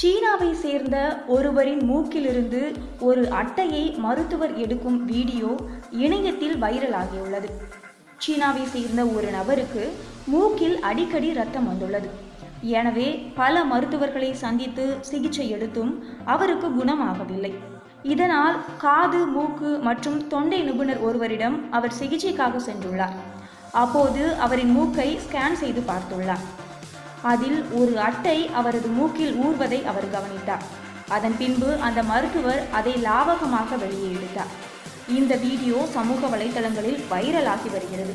சீனாவை சேர்ந்த ஒருவரின் மூக்கிலிருந்து ஒரு அட்டையை மருத்துவர் எடுக்கும் வீடியோ இணையத்தில் வைரலாகியுள்ளது. சீனாவை சேர்ந்த ஒரு நபருக்கு மூக்கில் அடிக்கடி ரத்தம் வந்துள்ளது. எனவே பல மருத்துவர்களை சந்தித்து சிகிச்சை எடுத்தும் அவருக்கு குணமாகவில்லை. இதனால் காது மூக்கு மற்றும் தொண்டை நிபுணர் ஒருவரிடம் அவர் சிகிச்சைக்காக சென்றுள்ளார். அப்போது அவரின் மூக்கை ஸ்கேன் செய்து பார்த்துள்ளார். அதில் ஒரு அட்டை அவரது மூக்கில் ஊர்வதை அவர் கவனித்தார். அதன் பின்பு அந்த மருத்துவர் அதை லாவகமாக வெளியே எடுத்தார். இந்த வீடியோ சமூக வலைதளங்களில் வைரலாகி வருகிறது.